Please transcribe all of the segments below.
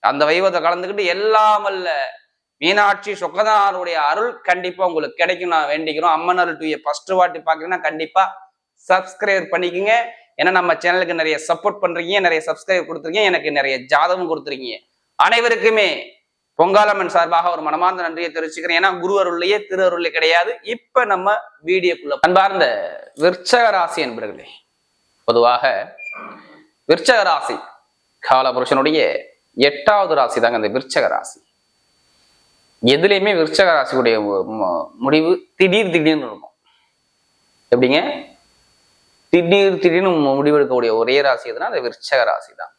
அந்த வைபவத்தை கலந்துக்கிட்டு எல்லாம் அல்ல. மீனாட்சி சொக்கதாருடைய அருள் கண்டிப்பா உங்களுக்கு கிடைக்கும். நான் வேண்டிக்கிறோம். அம்மன் அருள் டூயை ஃபர்ஸ்ட் வாட்டி பாக்குறீங்கன்னா கண்டிப்பா சப்ஸ்கிரைப் பண்ணிக்கோங்க. ஏன்னா நம்ம சேனலுக்கு நிறைய சப்போர்ட் பண்றீங்க. நிறைய சப்ஸ்கிரைப் கொடுத்துருக்கீங்க. எனக்கு நிறைய ஜாதகம் கொடுத்துருக்கீங்க. அனைவருக்குமே பொங்காலம்மன் சார்பாக ஒரு மனமார்ந்த நன்றியை தெரிவிச்சுக்கிறேன். ஏன்னா குரு அருள்லையே திரு அருள்ல கிடையாது. இப்ப நம்ம வீடியோக்குள்ள அன்பார்ந்த விற்சக ராசி என்பர்களே பொதுவாக விற்சக ராசி காலபுருஷனுடைய எட்டாவது ராசி தாங்க அந்த விருச்சக ராசி. எதுலேயுமே விருச்சக ராசியுடைய மு- முடிவு திடீர் திடீர்னு இருக்கும். எப்படிங்க? திடீர் திடீர்னு முடிவெடுக்கக்கூடிய ஒரே ராசி எதுனா அது விருச்சக ராசி தான்.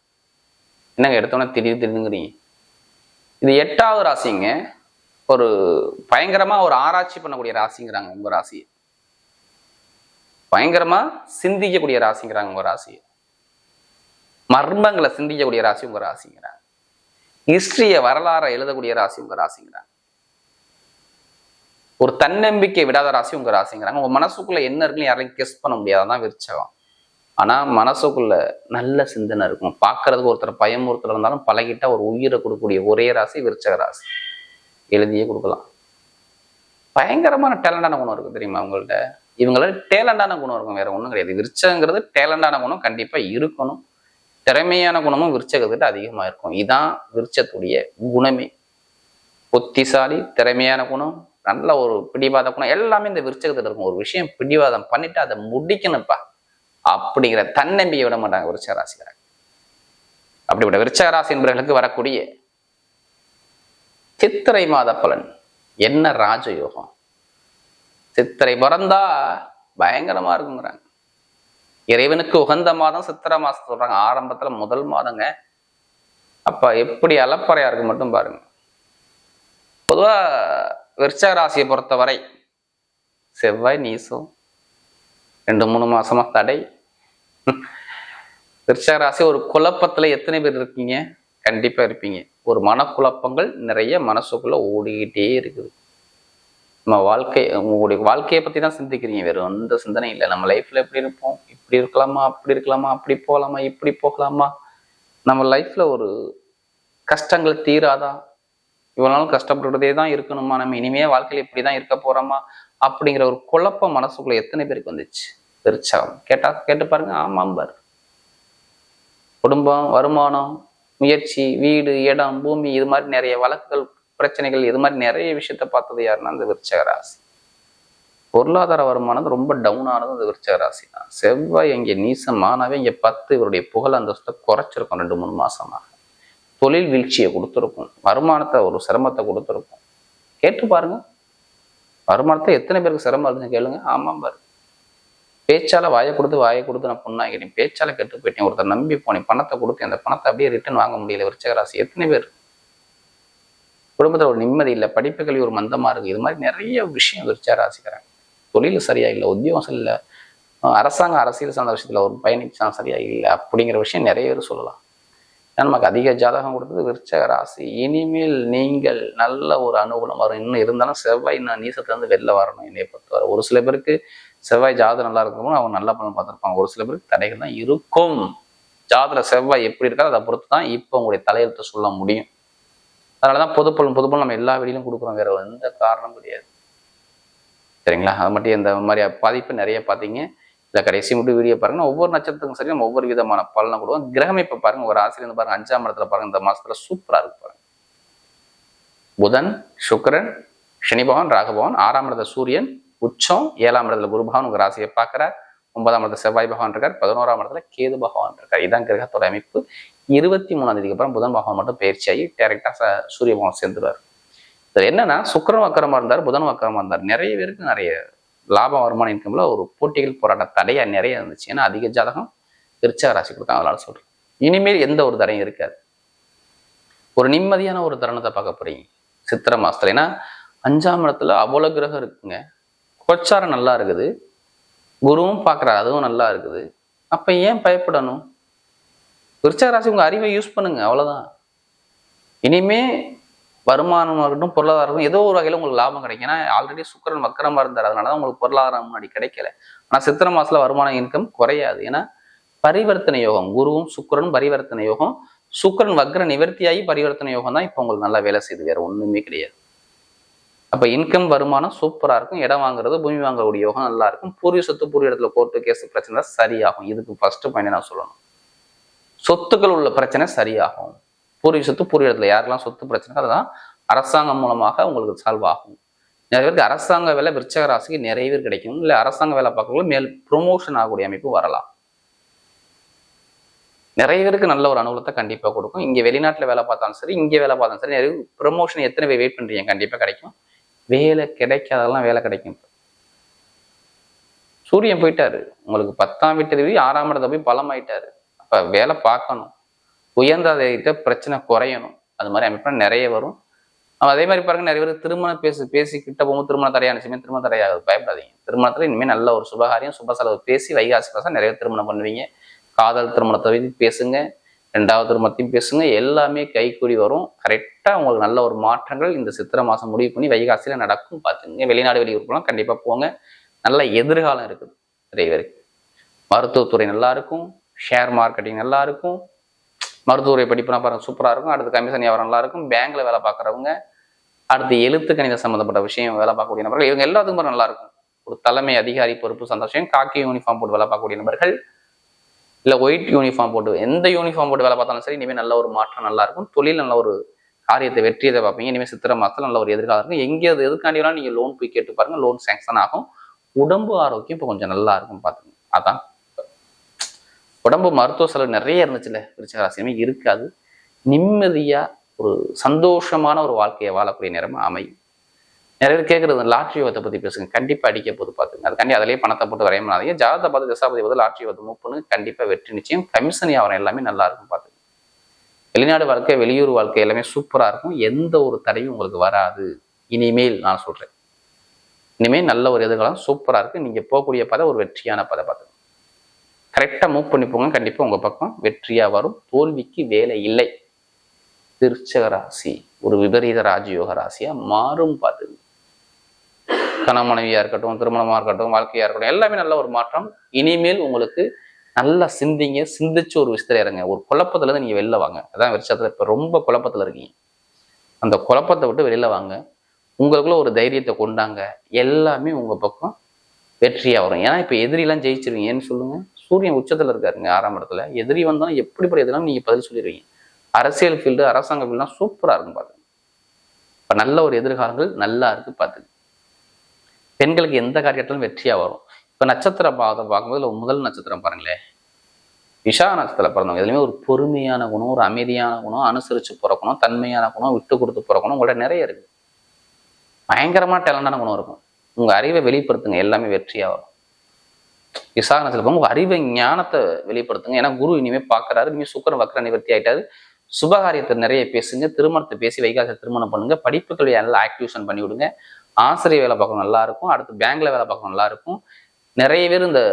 என்னங்க எடுத்தோன்னே திடீர் திடீர்னுங்கிறீங்க இது எட்டாவது ராசிங்க. ஒரு பயங்கரமா ஒரு ஆராய்ச்சி பண்ணக்கூடிய ராசிங்கிறாங்க உங்க ராசி பயங்கரமா சிந்திக்கக்கூடிய ராசிங்கிறாங்க உங்க ராசி மர்மங்களை சிந்திக்கக்கூடிய ராசி உங்க ராசிங்கிறாங்க. ஹிஸ்டரிய வரலாறை எழுதக்கூடிய ராசி உங்க ராசிங்கிறாங்க ஒரு தன்னம்பிக்கை விடாத ராசி உங்க ராசிங்கிறாங்க உங்க மனசுக்குள்ள என்ன இருக்குன்னு யாரையும் கெஸ் பண்ண முடியாதான் விருச்சகம். ஆனா மனசுக்குள்ள நல்ல சிந்தனை இருக்கும். பார்க்கறதுக்கு ஒருத்தர் பயமுறுத்தல இருந்தாலும் பழகிட்டா ஒரு உயிரை கொடுக்கக்கூடிய ஒரே ராசி விருச்சக ராசி. எழுதியே கொடுக்கலாம். பயங்கரமான டேலண்டான குணம் இருக்கு தெரியுமா உங்கள்ட்ட? இவங்கள டேலண்டான குணம் இருக்கும். வேற ஒன்றும் கிடையாது. விருச்சகங்கிறது டேலண்டான குணம் கண்டிப்பா இருக்கணும். திறமையான குணமும் விருச்சகத்துக்கிட்ட அதிகமா இருக்கும். இதான் விருச்சத்துடைய குணமே. புத்திசாலி திறமையான குணம் நல்ல ஒரு பிடிவாத குணம் எல்லாமே இந்த விருச்சகத்தில் இருக்கும். ஒரு விஷயம் பிடிவாதம் பண்ணிட்டு அதை முடிக்கணும்ப்பா. அப்படிங்கிற தன்னம்பிக்கை விட மாட்டாங்க விருச்சக ராசிக்காரங்க. அப்படிப்பட்ட விருச்சக ராசி என்பவர்களுக்கு வரக்கூடிய சித்திரை மாத பலன். என்ன ராஜயோகம்? சித்திரை பிறந்தா பயங்கரமா இருக்குங்கிறாங்க. இறைவனுக்கு உகந்த மாதம் சித்திர மாதம் சொல்றாங்க. ஆரம்பத்துல முதல் மாதங்க. அப்ப எப்படி அலப்பறையா இருக்கு மட்டும் பாருங்க. பொதுவா விருச்சக ராசியை பொறுத்தவரை செவ்வாய் நீசம் ரெண்டு மூணு மாசமா தடை. விருச்சக ராசி ஒரு குழப்பத்துல எத்தனை பேர் இருக்கீங்க? கண்டிப்பா இருப்பீங்க. ஒரு மனக்குழப்பங்கள் நிறைய மனசுக்குள்ள ஓடிக்கிட்டே இருக்குது. நம்ம வாழ்க்கை உங்களுடைய வாழ்க்கையை பத்தி தான் சிந்திக்கிறீங்க. வேற எந்த சிந்தனை இல்லை. நம்ம லைஃப்பில் எப்படி இருப்போம்? இப்படி இருக்கலாமா? அப்படி இருக்கலாமா? அப்படி போகலாமா இப்படி போகலாமா? நம்ம லைஃப்ல ஒரு கஷ்டங்கள் தீராதா? இவ்வளோ நாள் கஷ்டப்படுறதே தான் இருக்கணுமா? நம்ம இனிமே வாழ்க்கையில இப்படி தான் இருக்க போறோமா? அப்படிங்கிற ஒரு குழப்பம் மனசுக்குள்ள எத்தனை பேருக்கு வந்துச்சு? பெருச்சாகும் கேட்டா கேட்டு பாருங்க. ஆமாம் பார். குடும்பம் வருமானம் முயற்சி வீடு இடம் பூமி இது மாதிரி நிறைய வழக்குகள் பிரச்சனைகள் இது மாதிரி நிறைய விஷயத்த பார்த்தது யாருன்னா அந்த விருச்சக ராசி. பொருளாதார வருமானம் ரொம்ப டவுன் ஆனது அந்த விருச்சக ராசி தான். செவ்வாய் இங்கே நீசமானவே இங்கே பத்து இவருடைய புகழ் அந்தஸ்தை குறைச்சிருக்கும் ரெண்டு மூணு மாசமாக. தொழில் வீழ்ச்சியை கொடுத்துருக்கும் வருமானத்தை ஒரு சிரமத்தை கொடுத்துருக்கும். கேட்டு பாருங்க. வருமானத்தை எத்தனை பேருக்கு சிரமம் இருக்குன்னு கேளுங்க. ஆமாம் பாரு. பேச்சால வாயை கொடுத்து வாயை கொடுத்து நான் பொண்ணாகிட்டேன் பேச்சால கெட்டு போயிட்டேன். ஒருத்தர் நம்பி போனேன். பணத்தை கொடுத்து அந்த பணத்தை அப்படியே ரிட்டர்ன் வாங்க முடியல விருச்சக ராசி. எத்தனை பேர்? குடும்பத்தில் ஒரு நிம்மதி இல்லை படிப்பு கல்வி ஒரு மந்தமாக இருக்குது இது மாதிரி நிறைய விஷயம் விரிச்சா ராசிக்கிறாங்க தொழில் சரியாக இல்லை உத்தியோகம் இல்லை அரசாங்க அரசியல் சார்ந்த விஷயத்தில் ஒரு பயணிச்சா சரியாக இல்லை அப்படிங்கிற விஷயம் நிறைய பேர் சொல்லலாம். ஏன்னா நமக்கு அதிக ஜாதகம் கொடுத்தது விருச்சக ராசி. இனிமேல் நீங்கள் நல்ல ஒரு அனுகூலம் வரும். இன்னும் இருந்தாலும் செவ்வாய் இன்னும் நீசத்துலேருந்து வெளில வரணும் என்னை பொறுத்தவரை. ஒரு சில பேருக்கு செவ்வாய் ஜாதகம் நல்லா இருக்கணும் அவங்க நல்ல பண்ண பார்த்துருப்பாங்க. ஒரு சில பேருக்கு தடைகள் தான் இருக்கும். ஜாதக செவ்வாய் எப்படி இருக்காது அதை பொறுத்து தான் இப்போ உங்களுடைய தலையெழுத்தை சொல்ல முடியும். அதனாலதான் பொதுப்பலன் பொதுப்பலன் நம்ம எல்லா வெளியிலும் கொடுக்குறோம் வேற எந்த காரணம் கிடையாது. சரிங்களா? அது மட்டும் இந்த மாதிரி பாதிப்பு நிறைய பார்த்தீங்க. இல்லை கடைசி மட்டும் வீடியோ பாருங்க. ஒவ்வொரு நட்சத்திரத்துக்கும் சரி நம்ம ஒவ்வொரு விதமான பலனை கொடுவோம் கிரகம் இப்போ பாருங்க. ஒரு ஆசிரியர் பாருங்க. அஞ்சாம் இடத்துல பாருங்க. இந்த மாசத்துல சூப்பரா இருக்கு பாருங்க. புதன் சுக்கிரன் சனி பகவான் ராகபவன் ஆறாம் இடத்துல சூரியன் உச்சம். ஏழாம் இடத்துல குரு பகவான். உங்க ராசியை பார்க்கிறார். ஒன்பதாம் இடத்துல செவ்வாய் பகவான் இருக்கார். பதினோராம் இடத்துல கேது பகவான் இருக்கார். இதான் கிரகத்தோட அமைப்பு. இருபத்தி மூணாம் தேதிக்கு அப்புறம் புதன் பகவான் மட்டும் பயிற்சியாகி டேரக்டா சூரிய பகவான் சேர்ந்துருவார். இதுல என்னன்னா சுக்கிரன் வக்கரமா இருந்தார் புதன் வக்கரமா இருந்தார். நிறைய பேருக்கு நிறைய லாபம் வருமானம் இன்கம்ல ஒரு போட்டிகள் போராட்ட தடையா நிறைய இருந்துச்சு. ஏன்னா அதிக ஜாதகம் விருச்சக ராசி கொடுத்தாங்க அதனால சொல்றேன். இனிமேல் எந்த ஒரு தடையும் இருக்காது. ஒரு நிம்மதியான ஒரு தருணத்தை பார்க்க போறீங்க. சித்திரை மாசத்துல. ஏன்னா அஞ்சாம் இடத்துல அவ்வளவு கிரகம் இருக்குங்க. கோச்சாரம் நல்லா இருக்குது. குருவும் பார்க்குறாரு அதுவும் நல்லா இருக்குது. அப்ப ஏன் பயப்படணும்? விருச்சக ராசி அறிவை யூஸ் பண்ணுங்க. அவ்வளோதான் இனிமே வருமானமாக இருக்கட்டும் பொருளாதாரம் ஏதோ ஒரு வகையில் உங்களுக்கு லாபம் கிடைக்கும். ஏன்னா ஆல்ரெடி சுக்கிரன் மக்கரமாக இருந்தார். அதனால தான் உங்களுக்கு பொருளாதாரம் முன்னாடி கிடைக்கல. ஆனால் சித்திரை மாதத்தில் வருமான இன்கம் குறையாது. ஏன்னா பரிவர்த்தனை யோகம் குருவும் சுக்கரனும் பரிவர்த்தனை யோகம். சுக்கிரன் வக்ர நிவர்த்தியாகி பரிவர்த்தனை யோகம் தான் இப்போ உங்களுக்கு நல்லா வேலை செய்யுது. வேற ஒன்றுமே கிடையாது. அப்போ இன்கம் வருமானம் சூப்பராக இருக்கும். இடம் வாங்குறது பூமி வாங்கக்கூடிய யோகம் நல்லா இருக்கும். பூர்வீக சொத்து பூர்வீக இடத்துல கோர்ட்டு கேஸ் பிரச்சனை சரியாகும். இதுக்கு ஃபர்ஸ்ட் பாயிண்ட் நான் சொல்லணும். சொத்துக்கள் உள்ள பிரச்சனை சரியாகும். பூர்வீக சொத்து பூர்வீக இடத்துல யாரெல்லாம் சொத்து பிரச்சனை அதுதான் அரசாங்கம் மூலமாக உங்களுக்கு சால்வ் ஆகும். நிறைய பேருக்கு அரசாங்க வேலை விருச்சக ராசிக்கு நிறைய பேர் கிடைக்கும். இல்லை அரசாங்க வேலை பார்க்கறவங்க மேல் ப்ரொமோஷன் ஆகக்கூடிய அமைப்பு வரலாம். நிறைய பேருக்கு நல்ல ஒரு அனுகூலத்தை கண்டிப்பாக கொடுக்கும். இங்கே வெளிநாட்டில் வேலை பார்த்தாலும் சரி இங்கே வேலை பார்த்தாலும் சரி நிறைய ப்ரொமோஷன் எத்தனை பேர் வெயிட் பண்ணுறீங்க கண்டிப்பாக கிடைக்கும். வேலை கிடைக்காதெல்லாம் வேலை கிடைக்கும். சூரியன் போயிட்டாரு. உங்களுக்கு பத்தாம் வீட்டு ஆறாம் இடத்துல போய் பலமாயிட்டாரு. இப்போ வேலை பார்க்கணும். உயர்ந்ததைகிட்ட பிரச்சனை குறையணும். அது மாதிரி அமைப்பு நிறைய வரும். அதே மாதிரி பாருங்க நிறைய பேர் திருமணம் பேசி பேசி கிட்ட போகும்போது திருமணம் தடையானுச்சுமே திருமணம் தடையாகுது பயப்படாதீங்க. திருமணத்தில் இனிமேல் நல்ல ஒரு சுபகாரியம் சுப செலவு. பேசி வைகாசி பசங்க நிறைய திருமணம் பண்ணுவீங்க. காதல் திருமணத்தை பேசுங்க. ரெண்டாவது திருமணத்தையும் பேசுங்க. எல்லாமே கைக்கூடி வரும். கரெக்டாக உங்களுக்கு நல்ல ஒரு மாற்றங்கள் இந்த சித்திரை மாதம் முடிவு பண்ணி வைகாசியில நடக்கும். பார்த்துங்க வெளிநாடு வெளியூருக்குலாம் கண்டிப்பாக போங்க. நல்ல எதிர்காலம் இருக்குது. நிறைய பேருக்கு. மருத்துவத்துறை நல்லா இருக்கும். ஷேர் மார்க்கெட்டிங் நல்லா இருக்கும் மருத்துவரை படிப்புனா பாருங்கள் சூப்பராக இருக்கும் அடுத்து கமிஷன் வியாபாரம் நல்லா இருக்கும் பேங்க்கில் வேலை பார்க்குறவங்க அடுத்து எழுத்து கணித சம்மந்தப்பட்ட விஷயம் வேலை பார்க்கக்கூடிய நபர்கள் இவங்க எல்லாத்துக்கும் பாருங்க நல்லா இருக்கும் ஒரு தலைமை அதிகாரி பொறுப்பு சந்தோஷம். காக்கி யூனிஃபார்ம் போட்டு வேலை பார்க்கக்கூடிய நபர்கள் இல்லை ஒயிட் யூனிஃபார்ம் போட்டு எந்த யூனிஃபார்ம் போட்டு வேலை பார்த்தாலும் சரி இனிமேல் நல்ல ஒரு மாற்றம் நல்லா இருக்கும் தொழில் நல்ல ஒரு காரியத்தை வெற்றியதை பார்ப்பீங்க. இனிமேல் சித்திரை மாதத்தில் நல்ல ஒரு எதிர்காலம் இருக்கும். எங்கே அது எதுக்காண்டி வேணாலும் நீங்கள் லோன் போய் கேட்டு பாருங்கள் லோன் சேங்ஷன் ஆகும். உடம்பு ஆரோக்கியம் இப்போ கொஞ்சம் நல்லா இருக்கும் பார்த்துங்க அதான் உடம்பு மருத்துவ செலவு நிறைய இருந்துச்சுல்ல விருச்சகராசியமே இருக்காது. நிம்மதியாக ஒரு சந்தோஷமான ஒரு வாழ்க்கையை வாழக்கூடிய நேரம் அமையும். நிறைய பேர் கேட்குறது லாட்ரி யோகத்தை பற்றி பேசுங்க. கண்டிப்பாக அடிக்க போது பார்த்துங்க அதுக்காண்டி அதிலேயே பணத்தை போட்டு வரைய முடியாதீங்க ஜாதகத்தை பார்த்து தசாபதி பார்த்து லாட்ரி யோகத்தை மூவ் பண்ணு கண்டிப்பாக வெற்றி நிச்சயம். கமிஷன் வியாபாரம் எல்லாமே நல்லா இருக்கும் பார்த்துங்க வெளிநாடு வாழ்க்கை வெளியூர் வாழ்க்கை எல்லாமே சூப்பராக இருக்கும். எந்த ஒரு தடையும் உங்களுக்கு வராது. இனிமேல் நான் சொல்கிறேன் இனிமேல் நல்ல ஒரு எதிர்காலம் சூப்பராக இருக்குது நீங்கள் போகக்கூடிய பதை ஒரு வெற்றியான பதை பார்த்துங்க கரெக்டா மூவ் பண்ணி போங்க கண்டிப்பாக உங்கள் பக்கம் வெற்றியாக வரும். தோல்விக்கு வேலை இல்லை. திருச்சக ராசி ஒரு விபரீத ராஜயோக ராசியா மாறும் பார்த்துங்க கணவன் மனைவியாக இருக்கட்டும் திருமணமா இருக்கட்டும் வாழ்க்கையா இருக்கட்டும் எல்லாமே நல்ல ஒரு மாற்றம். இனிமேல் உங்களுக்கு நல்லா சிந்திங்க. சிந்திச்சு ஒரு விஷயத்துல இறங்க ஒரு குழப்பத்துல இருந்து நீங்க வெளில வாங்க. அதான் விருச்சத்தில் இப்ப ரொம்ப குழப்பத்துல இருக்கீங்க. அந்த குழப்பத்தை விட்டு வெளியில வாங்க. உங்களுக்குள்ள ஒரு தைரியத்தை கொண்டாங்க. எல்லாமே உங்கள் பக்கம் வெற்றியாக வரும். ஏன்னா இப்போ எதிரிலாம் ஜெயிச்சிருவீங்கன்னு ஏன்னு சூரியன் உச்சத்துல இருக்காருங்க ஆறாம் இடத்துல. எதிரி வந்தாலும் எப்படிப்பட்ட எதிராலும் நீங்க பதில் சொல்லிடுவீங்க. அரசியல் ஃபீல்டு அரசாங்க ஃபீல்டுலாம் சூப்பரா இருக்கும் பாத்துங்க இப்ப நல்ல ஒரு எதிர்காலங்கள் நல்லா இருக்கு பாத்துங்க. பெண்களுக்கு எந்த காரியத்திலும் வெற்றியா வரும். இப்ப நட்சத்திர பாதம் பார்க்கும்போது முதல் நட்சத்திரம் பாருங்களேன் விஷா நட்சத்திரம் பிறந்தவங்க எதுலையுமே ஒரு பொறுமையான குணம் ஒரு அமைதியான குணம் அனுசரிச்சு பிறக்கணும் தன்மையான குணம் விட்டு கொடுத்து பிறக்கணும் உங்கள்ட்ட நிறைய இருக்கு. பயங்கரமா டேலண்டான குணம் இருக்கும். உங்க அறிவை வெளிப்படுத்துங்க எல்லாமே வெற்றியா வரும். விசாகனத்தில் உங்க அறிவை ஞானத்தை வெளிப்படுத்துங்க. ஏன்னா குரு இனிமே பார்க்குறாரு இனிமேல் சுக்கரன் வக்கர நிவர்த்தி ஆயிட்டாரு. சுபகாரியத்தை நிறைய பேசுங்க திருமணத்தை பேசி வைகாச திருமணம் பண்ணுங்க. படிப்புகளை நல்லா ஆக்டிவேஷன் பண்ணி விடுங்க. ஆசிரியர் வேலை பார்க்கணும் நல்லா இருக்கும். அடுத்து பேங்க்ல வேலை பார்க்கணும் நல்லா இருக்கும். நிறைய பேர் இந்த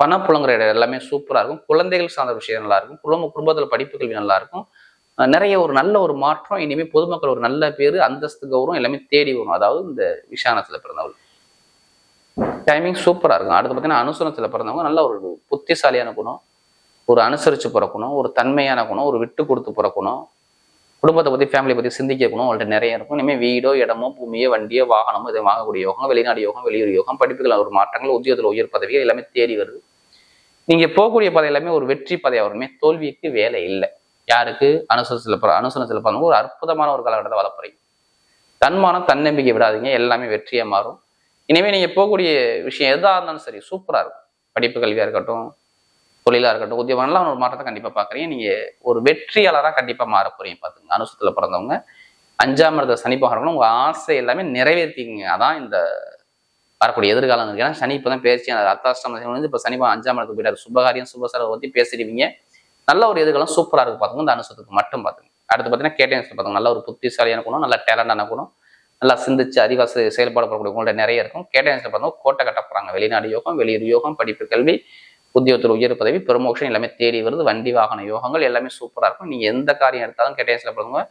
பணப்புலங்குற இடம் எல்லாமே சூப்பரா இருக்கும். குழந்தைகள் சார்ந்த விஷயம் நல்லா இருக்கும். குடும்ப குடும்பத்துல படிப்பு கல்வி நல்லா இருக்கும். நிறைய ஒரு நல்ல ஒரு மாற்றம் இனிமே பொதுமக்கள் ஒரு நல்ல பேரு அந்தஸ்து கௌரவம் எல்லாமே தேடி வரும். அதாவது இந்த விஷானத்துல பிறந்தவர்கள். டைமிங் சூப்பராக இருக்கும். அடுத்து பார்த்தீங்கன்னா அனுசரணத்தில் பிறந்தவங்க நல்ல ஒரு புத்திசாலியான குணம் ஒரு அனுசரித்து பிறக்கணும் ஒரு தன்மையான குணம் ஒரு விட்டு கொடுத்து பிறக்கணும் குடும்பத்தை பற்றி ஃபேமிலி பற்றி சிந்திக்க குணம் அவங்கள்ட்ட நிறைய இருக்கும். இனிமேல் வீடோ இடமோ பூமியோ வண்டியோ வாகனமோ இதை வாங்கக்கூடிய யோகம் வெளிநாடு யோகம் வெளியூர் யோகம் படிப்புகள் ஒரு மாற்றங்கள் உத்தியோகத்தில் உயர் பதவிகள் எல்லாமே தேடி வருது. நீங்கள் போகக்கூடிய பதவி எல்லாமே ஒரு வெற்றி பதவியாக வருமே தோல்விக்கு வேலை இல்லை. யாருக்கு? அனுசரத்தில் பிற அனுசரத்தில் பிறந்தவங்க ஒரு அற்புதமான ஒரு காலகட்டத்தை வளர்ப்புறீங்க தன்மானம் தன்னம்பிக்கை விடாதீங்க எல்லாமே வெற்றியாக மாறும். இனிமேல் நீங்கள் போகக்கூடிய விஷயம் எதாக இருந்தாலும் சரி சூப்பராக இருக்கும். படிப்பு கல்வியாக இருக்கட்டும் தொழிலாக இருக்கட்டும் உத்தியோகம்லாம் ஒரு மாற்றத்தை கண்டிப்பாக பார்க்குறீங்க நீங்கள் ஒரு வெற்றியாளராக கண்டிப்பாக மாற போறீங்க பார்த்துங்க அனுசத்தில் பிறந்தவங்க அஞ்சாம் இடத்த சனி பகரங்களும் உங்கள் ஆசை எல்லாமே நிறைவேற்றிக்கிங்க. அதான் இந்த வரக்கூடிய எதிர்காலம் ஏன்னா சனி இப்பதான் பேசி அந்த சனி வந்து இப்போ சனி அஞ்சாம் இடத்துக்கு போயிட்டாரு. சுபகாரியம் சுபசரவை பற்றி பேசிடுவீங்க. நல்ல ஒரு எதிர்காலம் சூப்பராக இருக்கு பார்த்துங்க இந்த அனுசத்துக்கு மட்டும் பார்த்துங்க அடுத்து பார்த்தீங்கன்னா கேட்டேன் பார்த்துங்க நல்ல ஒரு புத்திசாலியான குணம் நல்ல டேலண்டான குணம். நல்லா சிந்திச்சு அதிகாச செயல்பாடுபடக்கூடிய உங்கள்ட்ட நிறைய இருக்கும். கேட்டேன் பார்த்தோம் கோட்டை கட்ட போகிறாங்க வெளிநாடு யோகம் வெளியூர் யோகம் படிப்பு கல்வி உத்தியோகத்தில் உயர் பதவி ப்ரமோஷன் எல்லாமே தேடி வருது. வண்டி வாகன யோகங்கள் எல்லாமே சூப்பராக இருக்கும். நீங்கள் எந்த காரியம் எடுத்தாலும் கேட்டேன்ஸ்ல பார்த்தவங்க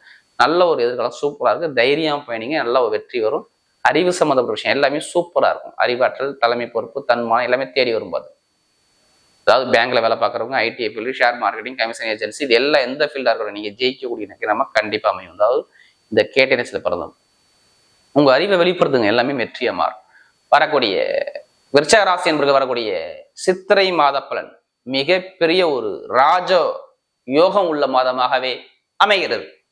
நல்ல ஒரு எதிர்காலம் சூப்பராக இருக்குது தைரியம் பயணிங்க நல்ல ஒரு வெற்றி வரும். அறிவு சம்மந்தப்பட்ட விஷயம் எல்லாமே சூப்பராக இருக்கும். அறிவாற்றல் தலைமை பொறுப்பு தன்மானம் எல்லாமே தேடி வரும்போது. அதாவது பேங்க்ல வேலை பார்க்குறவங்க IT field share marketing commission agency இது எல்லாம் எந்த ஃபீல்டாக இருக்கட்டும் நீங்கள் ஜெயிக்கக்கூடிய நம்ம கண்டிப்பாக அமையும். அதாவது இந்த கேட்டேனஸ்ல பிறந்தோம் உங்க அறிவை வெளிப்படுத்துங்க எல்லாமே வெற்றியா மாறும். வரக்கூடிய விருச்சக ராசி என்பது வரக்கூடிய சித்திரை மாத பலன் மிகப்பெரிய ஒரு ராஜ யோகம் உள்ள மாதமாகவே அமைகிறது.